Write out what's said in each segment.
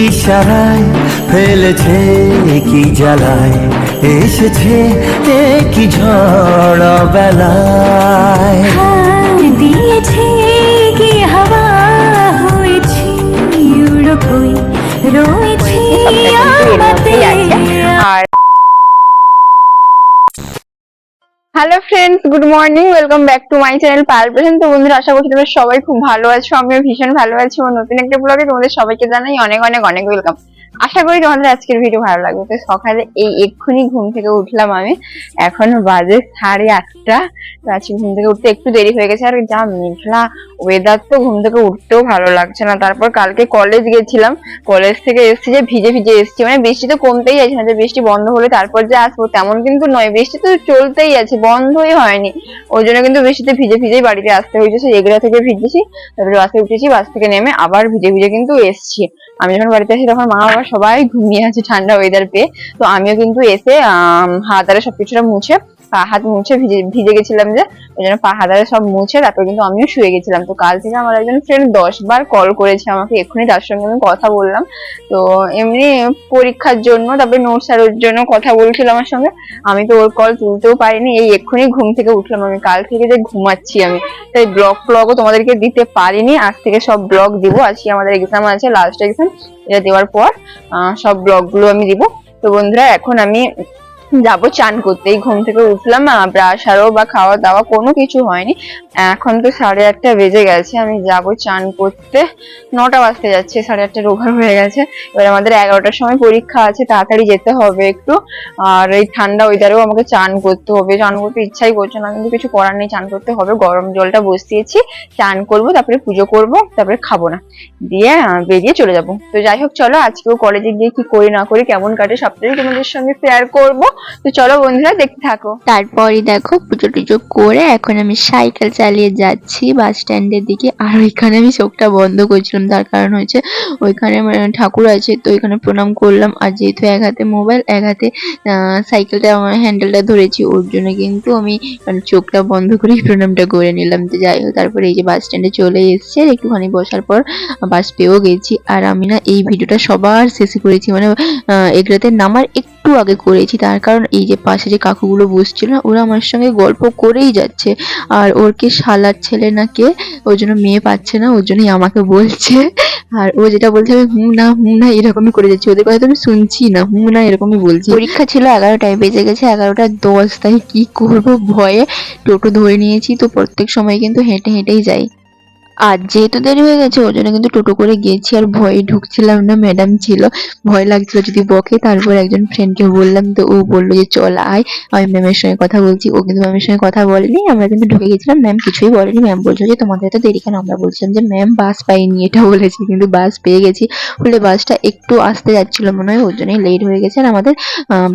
ইশারায় ফেলেছে কি জ্বালায় এসেছে কি ঝড় বেলায় দিয়েছে কি হাওয়া হয়েছি রয়েছি আমাতে আর hello friends good morning welcome back to my channel Pal present তো বন্ধুরা, আশা করছি তোমরা সবাই খুব ভালো আছো। আমিও ভীষণ ভালো আছি। ও নতুন একটা ব্লগে তোমাদের সবাইকে জানাই অনেক অনেক অনেক ওয়েলকাম আশা করি তোমাদের আজকের ভিডিও ভালো লাগবে। তো সকালে এই এক্ষুনি ঘুম থেকে উঠলাম আমি। এখন বাজে সাড়ে আটটা। আজকে ঘুম থেকে উঠতে একটু দেরি হয়ে গেছে। আর যা মেঘলা ওয়েদার তো ঘুম থেকে উঠতেও ভালো লাগছে না। তারপর কালকে কলেজ গেছিলাম। কলেজ থেকে এসেছি যে ভিজে ভিজে এসেছি। মানে বৃষ্টি তো কমতেই যাচ্ছে না। যে বৃষ্টি বন্ধ হলে তারপর যে আসব তেমন কিন্তু নয়। বৃষ্টি তো চলতেই আছে, বন্ধই হয়নি। ওই জন্য কিন্তু বৃষ্টিতে ভিজে ভিজেই বাড়িতে আসতে হয়েছে। এগুলা থেকে ভিজেছি। তারপরে বাসে উঠেছি, বাস থেকে নেমে আবার ভিজে ভিজে কিন্তু এসছি। আমি যখন বাড়িতে আসি তখন মা বাবা সবাই ঘুমিয়ে আছে ঠান্ডা ওয়েদার পেয়ে। তো আমিও কিন্তু এসে হাত আরে সবকিছুটা মুছে পা হাত মুছে ভিজে ভিজে গেছিলাম যে, ওই জন্য পা হাত সব মুছে তারপর কিন্তু আমিও শুয়ে গেছিলাম। তো কাল থেকে আমার একজন ফ্রেন্ড দশ বার কল করেছে আমাকে, এক্ষুনি তার সঙ্গে আমি কথা বললাম। তো এমনি পরীক্ষার জন্য, তারপরে নোট আর ওর জন্য কথা বলছিল আমার সঙ্গে। আমি তো ওর কল তুলতেও পারিনি, এই এক্ষুনি ঘুম থেকে উঠলাম আমি। কাল থেকে যে ঘুমাচ্ছি আমি। তাই ব্লগ ব্লগও তোমাদেরকে দিতে পারিনি। আজ থেকে সব ব্লগ দিব। আজকে আমাদের এক্সাম আছে লাস্ট এক্সাম এটা দেওয়ার পর সব ব্লগগুলো আমি দিব। তো বন্ধুরা, এখন আমি যাব, চান করতে এই ঘুম থেকে উঠলাম ব্রাশ আরও বা খাওয়া দাওয়া কোনো কিছু হয়নি। এখন তো সাড়ে আটটা বেজে গেছে, আমি যাব চান করতে। নটা বাজতে যাচ্ছে, সাড়ে আটটার ওভার হয়ে গেছে। এবার আমাদের এগারোটার সময় পরীক্ষা আছে, তাড়াতাড়ি যেতে হবে একটু। আর এই ঠান্ডা ওয়েদারেও আমাকে চান করতে হবে। চান করতে ইচ্ছাই করছে না, কিন্তু কিছু করার নেই, চান করতে হবে। গরম জলটা বসিয়েছি, চান করব, তারপরে পুজো করব, তারপরে খাব না। দিয়ে বেরিয়ে চলে যাব। তো যাই হোক, চলো আজকেও কলেজে গিয়ে কি করি না করি, কেমন কাটে সবটাই তোমাদের সঙ্গে শেয়ার করব। তো চলো বন্ধুরা, দেখতে থাকো। তারপরে দেখো পুজো টুজো করে এখন আমি সাইকেল চালিয়ে যাচ্ছি বাস স্ট্যান্ডের দিকে। আর ওইখানে আমি চোখটা বন্ধ করছিলাম, তার কারণ হচ্ছে ওইখানে ঠাকুর আছে, তো ওইখানে প্রণাম করলাম। আর যেহেতু এক হাতে মোবাইল, এক হাতে সাইকেলটা, আমার হ্যান্ডেলটা ধরেছি, ওর জন্য কিন্তু আমি মানে চোখটা বন্ধ করে প্রণামটা করে নিলাম। তো যাই হোক, তারপরে এই যে বাস স্ট্যান্ডে চলে এসেছে একটুখানি বসার পর বাস পেয়েও গেছি। আর আমি না এই ভিডিওটা সবার শেষে করেছি মানে এগুলোতে নামার একটু আগে করেছি, তার কারণ এই যে পাশে যে কাকুগুলো বসছিল না ওরা আমার সঙ্গে গল্প করেই যাচ্ছে। আর ওর কে শালার ছেলে না কে, ওর জন্য মেয়ে পাচ্ছে না, ওর জন্যই আমাকে বলছে। আর ও যেটা বলছে, আমি হুম না হুম না এরকমই করে যাচ্ছি। ওদের কথা তো আমি শুনছি না হুম না এরকমই বলছি। পরীক্ষা ছিল এগারোটায়, বেজে গেছে এগারোটা দশ, তাই কি করব ভয়ে টোটো ধরে নিয়েছি, তো প্রত্যেক সময় কিন্তু হেঁটে হেঁটেই যাই। আর যেহেতু দেরি হয়ে গেছে, ওর জন্য কিন্তু টোটো করে গেছি আর ভয়ে ঢুকছিলাম না। ম্যাডাম ছিল, ভয় লাগছিল যদি বকে। তারপর একজন ফ্রেন্ডকে বললাম তো, ও বলল যে, চল আয়। আমি ম্যামের সঙ্গে কথা বলছি, ও কিন্তু ম্যামের সঙ্গে কথা বলেনি। আমরা কিন্তু ঢুকে গেছিলাম। ম্যাম কিছুই বলেনি। ম্যাম বলছো যে, তোমাদের এত দেরি কেন? আমরা বলছিলাম যে ম্যাম বাস পাইনি। এটা বলেছি, কিন্তু বাস পেয়ে গেছি। বলে বাসটা একটু আসতে যাচ্ছিল মনে হয়, ওর জন্যই লেট হয়ে গেছে। আর আমাদের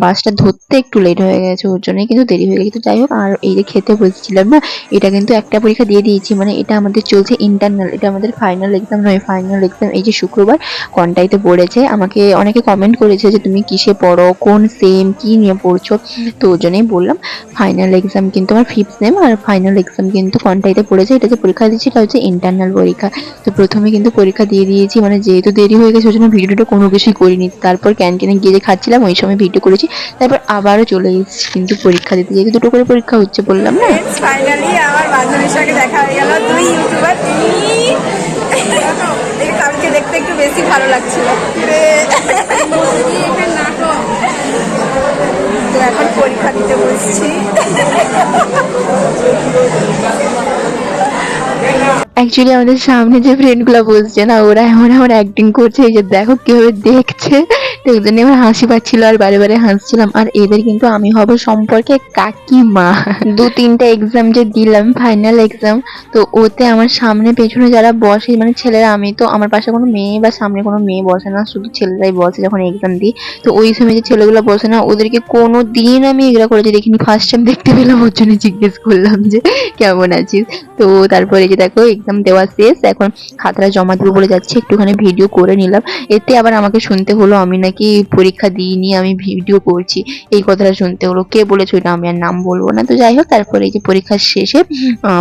বাসটা ধরতে একটু লেট হয়ে গেছে, ওর জন্যই কিন্তু দেরি হয়ে গেছে। যাই হোক, আর এই যে খেতে বসছিলাম না, এটা কিন্তু একটা পরীক্ষা দিয়ে দিয়েছি। মানে এটা আমাদের চলছে ইন্টারনাল এটা আমাদের ফাইনাল এক্সাম নয় ফাইনাল এক্সাম এই যে শুক্রবার কনটাইতে পড়েছে, আমাকে অনেকে কমেন্ট করেছে যে তুমি কিসে পড়ো, কোন সেম কি নিয়ে পড়ছো? তো ওর জন্যই বললাম ফাইনাল এক্সাম কিন্তু আমার ফিফথ সেম আর ফাইনাল এক্সাম কিন্তু কনটাইতে পড়েছে এটা যে পরীক্ষা দিচ্ছি এটা হচ্ছে ইন্টারনাল পরীক্ষা। তো প্রথমে কিন্তু পরীক্ষা দিয়ে দিয়েছি মানে যেহেতু দেরি হয়ে গেছে, ওই জন্য ভিডিওটা কোনো কিছুই করিনি। তারপর ক্যান্টিনে গিয়ে যে খাচ্ছিলাম, ওই সময় ভিডিও করেছি, তারপর আবারও চলে এসেছি কিন্তু পরীক্ষা দিতে, যেহেতু দুটো করে পরীক্ষা হচ্ছে বললাম না। ফাইনালি আমার বান্ধবীর সঙ্গে দেখা হয়ে গেল। দুই ইউটিউবার বেশি ভালো লাগছিল। এখন পরীক্ষা দিতে বসছি। অ্যাকচুয়ালি আমাদের সামনে যে ফ্রেন্ডগুলো বসছে না, ওরা এমন এমন অ্যাক্টিং করছে যে দেখো কীভাবে দেখছে। তো জন্য আমার হাসি পাচ্ছিল আর বারে বারে হাসছিলাম। আর এদের কিন্তু আমি হব সম্পর্কে কাকিমা। দু তিনটা এক্সাম যে দিলাম ফাইনাল এক্সাম তো ওতে আমার সামনে পেছনে যারা বসে মানে ছেলেরা, আমি তো আমার পাশে কোনো মেয়ে বা সামনে কোনো মেয়ে বসে না, শুধু ছেলেরাই বসে যখন এক্সাম দিই। তো ওই সময় যে ছেলেগুলো বসে না, ওদেরকে কোনো দিন আমি এগুলো করেছি দেখিনি। ফার্স্ট টাইম দেখতে পেলাম, ওর জন্য জিজ্ঞেস করলাম যে, কেমন আছিস? তো তারপরে যে দেখো এক্সাম দেওয়া শেষ। এখন খাতাটা জমা দেবো বলে যাচ্ছি। একটুখানি ভিডিও করে নিলাম। এতে আবার আমাকে শুনতে হলো, আমি নাকি পরীক্ষা দিইনি, আমি ভিডিও করছি। এই কথাটা শুনতে হলো। কে বলেছে ওটা আমি আর নাম বলব না। তো যাই হোক, তারপরে এই যে পরীক্ষার শেষে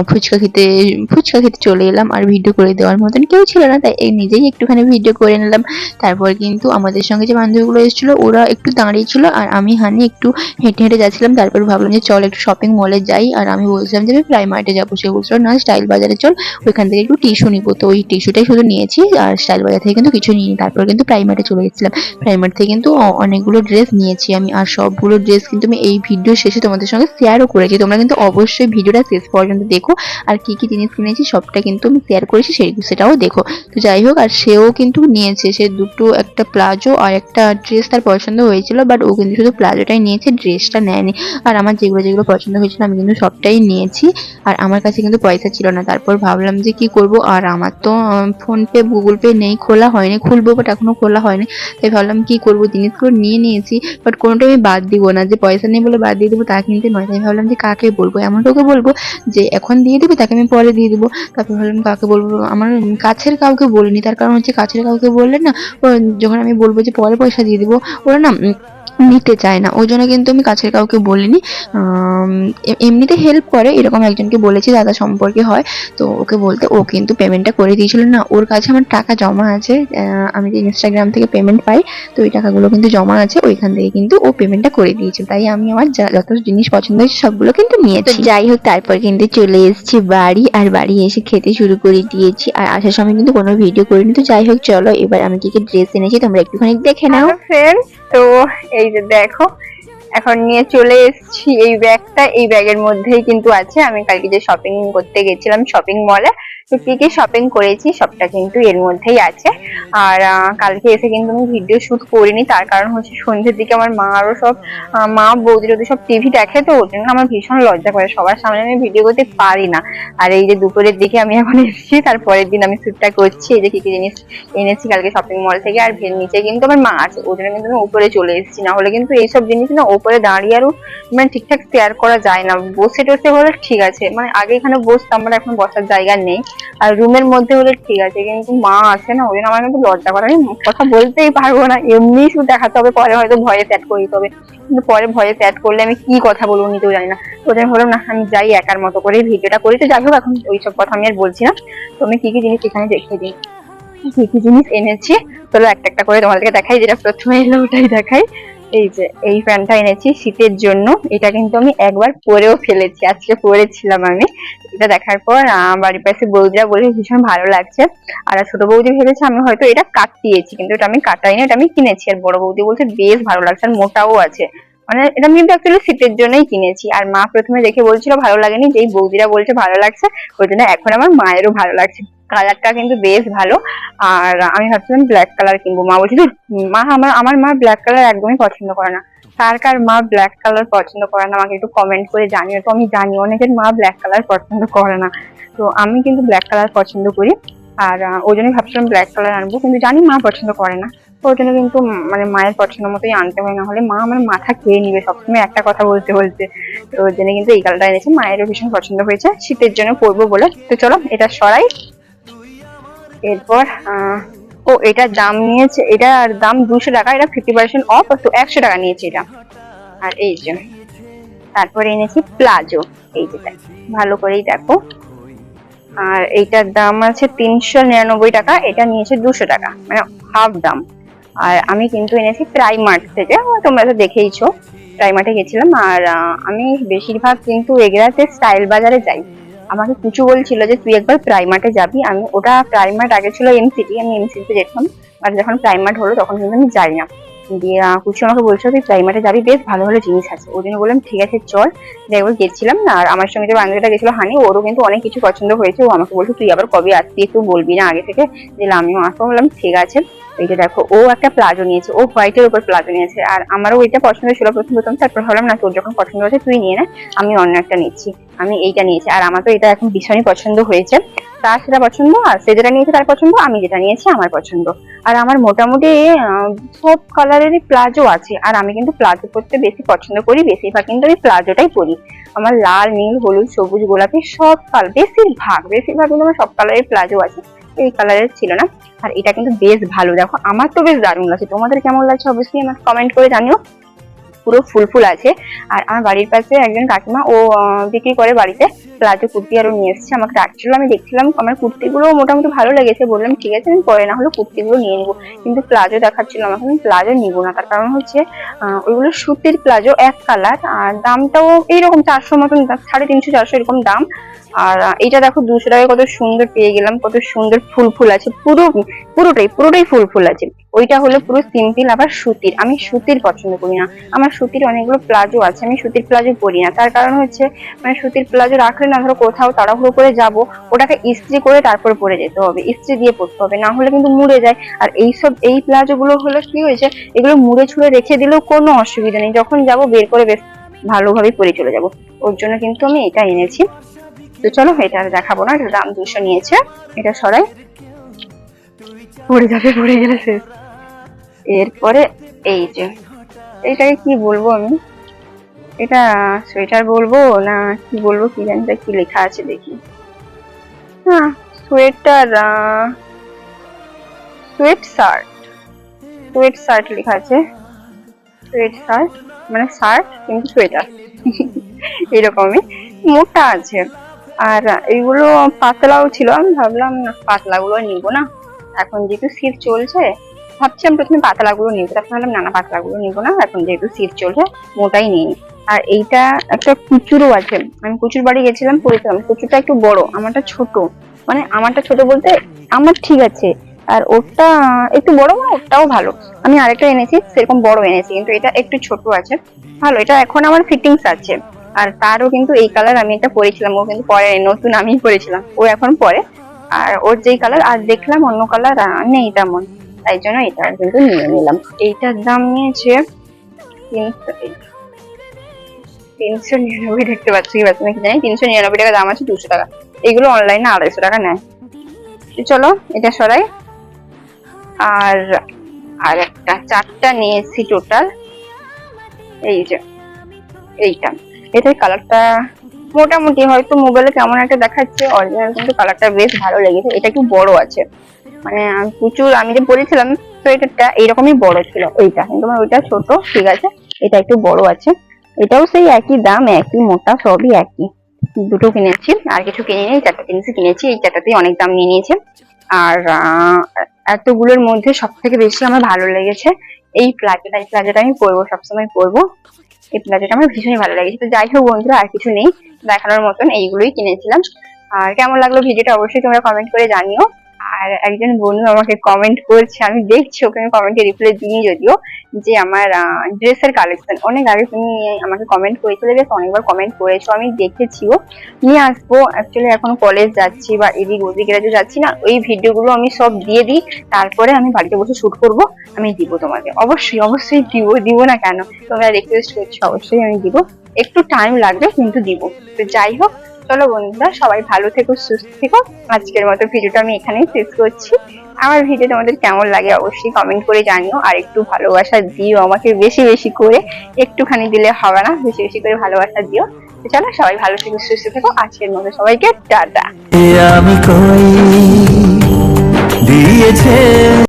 ফুচকা খেতে ফুচকা খেতে চলে এলাম। আর ভিডিও করে দেওয়ার মতন কেউ ছিল না। তাই এই নিজেই একটুখানি ভিডিও করে নিলাম। তারপর কিন্তু আমাদের সঙ্গে যে বান্ধবীগুলো এসেছিল, ওরা একটু দাঁড়িয়ে ছিল। আর আমি, হানি একটু হেঁটে হেঁটে যাচ্ছিলাম। তারপর ভাবলাম যে চল একটু শপিং মলে যাই। আর আমি বলছিলাম যে আমি প্রাইমার্টে যাব। সে বলছিল, না, স্টাইল বাজারে চল ওইখান থেকে একটু টিস্যু নিবো। তো ওই টিস্যুটাই শুধু নিয়েছি, আর স্টাইল বাজার থেকে কিন্তু কিছু নিইনি। তারপর কিন্তু প্রাইমার্টে চলে গেছিলাম। প্রাইমার্ট থেকে কিন্তু অনেকগুলো ড্রেস নিয়েছি আমি, আর সবগুলো ড্রেস কিন্তু আমি এই ভিডিও শেষে তোমাদের সঙ্গে শেয়ারও করেছি। তোমরা কিন্তু অবশ্যই ভিডিওটা শেষ পর্যন্ত দেখো, আর কি কি জিনিস কিনেছি সবটা কিন্তু আমি শেয়ার করেছি, সেই সেটাও দেখো। তো যাই হোক, আর সেও কিন্তু নিয়েছে, সে দুটো একটা প্লাজো আর একটা ড্রেস তার পছন্দ হয়েছিল বাট ও কিন্তু শুধু প্লাজোটাই নিয়েছে ড্রেসটা নেয়নি। আর আমার যেগুলো যেগুলো পছন্দ হয়েছিল, আমি কিন্তু সবটাই নিয়েছি। আর আমার কাছে কিন্তু পয়সা ছিল না, তারপর ভাবলাম যে কি করব? আর আমার তো ফোনপে, গুগল পে নেই, খোলা হয়নি, খুলবো বাট এখনও খোলা হয়নি। তাই ভাবলাম কি করব? জিনিসগুলো নিয়ে নিয়েছি বাট কোনোটাই আমি বাদ দিব না। যে পয়সা নেই বলে বাদ দিয়ে দেবো তা কিন্তু নয়। তাই ভাবলাম যে কাকে বলব? এমন কাউকে বলব যে এখন দিয়ে দিবি, তাকে আমি পরে দিয়ে দেবো। তারপর ভাবলাম কাকে বলব? আমার কাছের কাউকে বলিনি। তার কারণ হচ্ছে কাছের কাউকে বললে না যখন আমি বলব যে পরে পয়সা দিয়ে দেবো, ওরা না নিতে চায় না। ওই জন্য কিন্তু আমি কাছের কাউকে বলিনি। এমনিতে হেল্প করে এরকম একজনকে বলেছি দাদা সম্পর্কে হয়। তো ওকে বলতে ও কিন্তু পেমেন্টটা করে দিয়েছিল। না ওর কাছে আমার টাকা জমা আছে। আমি যে ইনস্টাগ্রাম থেকে পেমেন্ট পাই তো ওই টাকাগুলো কিন্তু জমা আছে। ওইখান থেকে কিন্তু ও পেমেন্টটা করে দিয়েছিল তাই আমি আমার যা- যত জিনিস পছন্দ হয়েছে সবগুলো কিন্তু নিয়েছি। যাই হোক তারপর কিন্তু চলে এসেছি বাড়ি। আর বাড়ি এসে খেতে শুরু করে দিয়েছি। আর আসার সময় কিন্তু কোনো ভিডিও করিনি। তো যাই হোক চলো এবার আমি কি কি ড্রেস এনেছি তোমরা একটুখানি দেখে নাও। ফ্রেন্ডস তো এই যে দেখো, এখন নিয়ে চলে এসেছি এই ব্যাগটা। এই ব্যাগের মধ্যেই কিন্তু আছে, আমি কালকে যে শপিং করতে গেছিলাম শপিং মলে কি কি শপিং করেছি সবটা কিন্তু এর মধ্যেই আছে। আর কালকে এসে কিন্তু আমি ভিডিও শুট করিনি, তার কারণ হচ্ছে সন্ধ্যের দিকে আমার মা আরও সব মা, বৌদি যদি সব টিভি দেখে তো, ওর জন্য আমার ভীষণ লজ্জা করে। সবার সামনে আমি ভিডিও করতে পারি না। আর এই যে দুপুরের দিকে আমি এখন এসেছি তারপরের দিন আমি শ্যুটটা করছি। এই যে কি কি জিনিস এনেছি কালকে শপিং মল থেকে, আর নিচে কিন্তু আমার মা আছে ওই জন্য কিন্তু আমি উপরে চলে এসেছি। না হলে কিন্তু এইসব জিনিস না উপরে দাঁড়িয়ে আরও মানে ঠিকঠাক শেয়ার করা যায় না। বসে টসে হলে ঠিক আছে। মানে আগে এখানে বসতাম, আমার এখন বসার জায়গা নেই। আর রুমের মধ্যে হলে ঠিক আছে, কিন্তু মা আছে না, ওই জন্য আমার কিন্তু লজ্জা করে। আমি কথা বলতেই পারব না, এমনি শুধু দেখাতে হবে, পরে হয়তো ভয়ে সেট করে হবে। কিন্তু পরে ভয়ে সেট করলে আমি কি কথা বলব নিজেও জানি না। তো জন্য ভাবলাম, না, আমি যাই একার মতো করে ভিডিওটা করি। তো যাই হোক, এখন ওইসব কথা আমি আর বলছি না। তো আমি কি কি জিনিস এখানে দেখিয়ে দিই? কি কি জিনিস এনেছি? চলো একটা একটা করে তোমাদেরকে দেখাই, যেটা প্রথমে এলো ওটাই দেখাই। এই যে, এই প্যান্টটা এনেছি শীতের জন্য। এটা কিন্তু আমি একবার পরেও ফেলেছি, আজকে পরেছিলাম আমি। এটা দেখার পর বাড়ির পাশে বৌদিরা বলে ভীষণ ভালো লাগছে। আর ছোট বৌদি ভেবেছে আমি হয়তো এটা কাটিয়েছি, কিন্তু এটা আমি কাটাই না এটা আমি কিনেছি। আর বড় বৌদি বলছে, বেশ ভালো লাগছে, আর মোটাও আছে। মানে এটা আমি কিন্তু অ্যাকচুয়ালি শীতের জন্যই কিনেছি। আর মা প্রথমে দেখে বলছিল, ভালো লাগেনি। যেই বৌদিরা বলছে, ভালো লাগছে, ওই জন্য এখন আমার মায়েরও ভালো লাগছে। কালারটা কিন্তু বেশ ভালো। আর আমি ভাবছিলাম ব্ল্যাক কালার কিনবো। মা বলছিল মা আমার আমার মা ব্ল্যাক কালার একদমই পছন্দ করে না। কার কার মা ব্ল্যাক কালার পছন্দ করে না? আমাকে একটু কমেন্ট করে জানিও। তো আমি জানি, অনেকের মা ব্ল্যাক কালার পছন্দ করে না। তো আমি কিন্তু ব্ল্যাক কালার পছন্দ করি। আর ওই জন্যই ভাবছিলাম ব্ল্যাক কালার আনব। কিন্তু জানি মা পছন্দ করে না। তো ওই জন্য কিন্তু মানে মায়ের পছন্দ মতোই আনতে হয়। না হলে মা আমার মাথা খেয়ে নিবে সবসময় একটা কথা বলতে বলতে। তো ওই জন্য কিন্তু এই কালারটা এনেছি। মায়েরও ভীষণ পছন্দ হয়েছে। শীতের জন্য পরবো বলে। তো চলো, এটা সরাই। এরপর ও এটার দাম নিয়েছে এটার দাম দুশো টাকা, এটা ফিফটি পার্সেন্ট অফ তো একশো টাকা নিয়েছে এটা। আর এই যে, তারপরে এনেছি প্লাজো এই যে ভালো করেই দেখো। আর এইটার দাম আছে তিনশো নিরানব্বই টাকা, এটা নিয়েছে দুশো টাকা মানে হাফ দাম। আর আমি কিন্তু এনেছি প্রাইমার্ট থেকে তোমরা তো দেখেইছো প্রাইমার্টে গেছিলাম, আর আমি বেশিরভাগ কিন্তু এগরাতে স্টাইল বাজারে যাই। আমাকে কিছু বলছিল যে, তুই একবার প্রাইমার্টে যাবি। আমি, ওটা প্রাইমার্ট আগে ছিল এমসিটি আমি এমসিটিতে যেতাম। আর যখন প্রাইমার্ট হলো, তখন কিন্তু আমি যাই না। দিয়ে কুচি আমাকে বলছিল, তুই প্রাইমার্টে যাবি? বেশ, ভালো ভালো জিনিস আছে। ওই জন্য বললাম, ঠিক আছে, চল। দিয়ে একবার গেছিলাম না, আর আমার সঙ্গে যে বান্ধবীটা গেছিল, হানি, ওরও কিন্তু অনেক কিছু পছন্দ হয়েছে। ও আমাকে বলছে, তুই আবার কবে আসবি একটু বলবি না আগে থেকে? যে আমিও আসব বললাম, ঠিক আছে। এই যে দেখো, ও একটা প্লাজো নিয়েছে, ও হোয়াইটের উপর প্লাজো নিয়েছে, আর আমারও এটা পছন্দ ছিল প্রথম প্রথম, তারপর ভাবলাম, না, তোর যখন পছন্দ হয়েছে, তুই নিয়ে নে, আমি অন্য একটা নিচ্ছি। আমি এইটা নিয়েছি, আর আমার তো এটা এখন ভীষণই পছন্দ হয়েছে। তার সেটা পছন্দ, আর সে যেটা নিয়েছে তার পছন্দ, আমি যেটা নিয়েছি, আমার পছন্দ। আর আমার মোটামুটি সব কালারেরই প্লাজো আছে, আর আমি কিন্তু প্লাজো পরতে বেশি পছন্দ করি, বেশিরভাগ কিন্তু আমি প্লাজোটাই পরি। আমার লাল, নীল, হলুদ, সবুজ, গোলাপি সব কালার বেশিরভাগ বেশিরভাগ কিন্তু আমার সব কালারের প্লাজো আছে। এই কালারের ছিল না। আর এটা কিন্তু বেশ ভালো। দেখো, আমার তো বেশ দারুণ লাগছে। তোমাদের কেমন লাগছে অবশ্যই আমার কমেন্ট করে জানিও। পুরো ফুল ফুল আছে। আর আমার বাড়ির পাশে একজন কাকিমা, ও বিক্রি করে বাড়িতে। প্লাজো কুর্তি আরও নিয়ে এসেছে। আমাকে ডাকছিল আমি দেখছিলাম, আমার কুর্তিগুলো মোটামুটি ভালো লেগেছে। বললাম, ঠিক আছে, আমি পরে না হলে কুর্তিগুলো নিয়ে নিবো। কিন্তু প্লাজো দেখাচ্ছিল আমাকে আমি প্লাজো নিবো না। তার কারণ হচ্ছে ওইগুলো সুতির প্লাজো, এক কালার। আর দামটাও এইরকম চারশো মতন, সাড়ে তিনশো, চারশো এরকম দাম। আর এটা দেখো, দুশো টাকায় কত সুন্দর পেয়ে গেলাম, কত সুন্দর ফুল ফুল আছে। পুরো, পুরোটাই পুরোটাই ফুল ফুল আছে। ওইটা হলো পুরো সিম্পল আবার সুতির। আমি সুতির পছন্দ করি না। আমার সুতির অনেকগুলো প্লাজো আছে, আমি সুতির প্লাজো পরি না। তার কারণ হচ্ছে মানে সুতির প্লাজো রাখলে না ধরো কোথাও তাড়াহুড়ো করে যাব, ওটাকে ইস্ত্রি করে তারপরে পরে যেতে হবে, ইস্ত্রি দিয়ে পরতে হবে, না হলে কিন্তু মুড়ে যায়। আর এই সব এই প্লাজো গুলো হলো কি হয়েছে, এগুলো মুড়ে ছুড়ে রেখে দিলেও কোনো অসুবিধা নেই, যখন যাব বের করে বেশ ভালোভাবে পরে চলে যাব। ওর জন্য কিন্তু আমি এটা এনেছি। তো চলো, এটা আর দেখাবো না, এটা দাম দুশো নিয়েছে, এটা সরাই। পড়ে যাবে, পড়ে গেলে শেষ। এরপরে এই যে এইটাকে কি বলব আমি? এটা সোয়েটার বলব না কি বলব কি জানি কি লেখা আছে দেখি। হ্যাঁ sweater sweatshirt. Sweatshirt লেখা আছে। সোয়েট শার্ট মানে শার্ট কিন্তু সোয়েটার। এরকমই। মোটা আছে। আর এইগুলো পাতলাও ছিল, আমি ভাবলাম পাতলাগুলো নিবো না। এখন যেহেতু শীত চলছে ভাবছিলাম প্রথমে পাতলাগুলো নিবো, তারপর ভাবলাম না না, পাতলাগুলো নিবো না। এখন যেহেতু শীত চলছে, মোটাই নিই। আর এইটা একটা কুচুরও আছে। আমি কুচুর বাড়ি গেছিলাম পরেছিলাম কুচুরটা একটু বড়, আমারটা ছোট। মানে আমারটা ছোট বলতে আমার ঠিক আছে। আর ওরটা একটু বড় মানে ওরটাও ভালো। আমি আরেকটা এনেছি, সেরকম বড় এনেছি, কিন্তু এটা একটু ছোট আছে। ভালো, এটা এখন আমার ফিটিংস আছে। আর তারও কিন্তু এই কালার আমি এটা পরেছিলাম। ও কিন্তু পরে নতুন আমিই পরেছিলাম। ও এখন পরে। আর ওর যেই কালার আর দেখলাম অন্য কালার নেই তেমন। তাই জন্য এটা কিন্তু নিয়ে নিলাম। এইটার দাম নিয়েছে তিনশো তিনশো নিরানব্বই দেখতে পাচ্ছি কি পাচ্ছি জানি তিনশো নিরানব্বই টাকা দাম আছে দুশো টাকা। এগুলো অনলাইনে আড়াইশো টাকা নেয়। চলো, এটা সরাই। আর আর একটা চারটা নিয়েছি টোটাল এই যে, এইটা। এটার কালারটা মোটামুটি হয়তো মোবাইলে কেমন একটা দেখাচ্ছে অরিজিনাল কিন্তু কালারটা বেশ ভালো লেগেছে। এটা একটু বড় আছে। মানে প্রচুর, আমি যে বলেছিলাম সোয়েটারটা এইরকমই বড় ছিল। ওইটা কিন্তু ওইটা ছোট, ঠিক আছে। এটা একটু বড় আছে। এটাও সেই একই দাম, একই মোটা, সবই একই। দুটো কিনেছি, আর কিছু কিনে নিই চারটা জিনিস কিনেছি, এই চারটাতেই অনেক দাম নিয়ে নিয়েছে। আর এতগুলোর মধ্যে সব থেকে বেশি আমার ভালো লেগেছে এই প্লাজোটা এই প্লাজোটা আমি পরবো, সবসময় পরবো। এই প্লাজোটা আমার ভীষণই ভালো লেগেছে। তো যাই হোক বন্ধুরা, আর কিছু নেই, দেখানোর মতন, এইগুলোই কিনেছিলাম। আর কেমন লাগল ভিডিওটা অবশ্যই তোমরা কমেন্ট করে জানিও। আর একজন বন্ধু আমাকে কমেন্ট করছে, আমি দেখছি, ওকে আমি কমেন্টে রিপ্লাই দিই যদিও, যে আমার ড্রেসের কালেকশন অনেক আগে তুমি আমাকে কমেন্ট করেছিলে, বেশ অনেকবার কমেন্ট করেছ, আমি দেখেছিও। নিয়ে আসব অ্যাকচুয়ালি এখন কলেজ যাচ্ছি বা এদিক ওদিক এরাতে যাচ্ছি না, ওই ভিডিওগুলো আমি সব দিয়ে দিই, তারপরে আমি বাড়িতে বসে শুট করব, আমি দিব তোমাকে। অবশ্যই অবশ্যই দিব দিব না কেন? তোমরা রিকোয়েস্ট করছ, অবশ্যই আমি দিব। একটু টাইম লাগবে, কিন্তু দিব। তো যাই হোক চলো বন্ধুরা, সবাই ভালো থেকো, সুস্থ থেকো। আজকের মতো ভিডিওটা আমি এখানেই শেষ করছি। আমার ভিডিও তোমাদের কেমন লাগে অবশ্যই কমেন্ট করে জানিও, আর একটু ভালোবাসা দিও আমাকে বেশি বেশি করে। একটুখানি দিলে হবে না, বেশি বেশি করে ভালোবাসা দিও। তো চলো, সবাই ভালো থেকো, সুস্থ থেকো। আজকের মতো সবাইকে টাটা।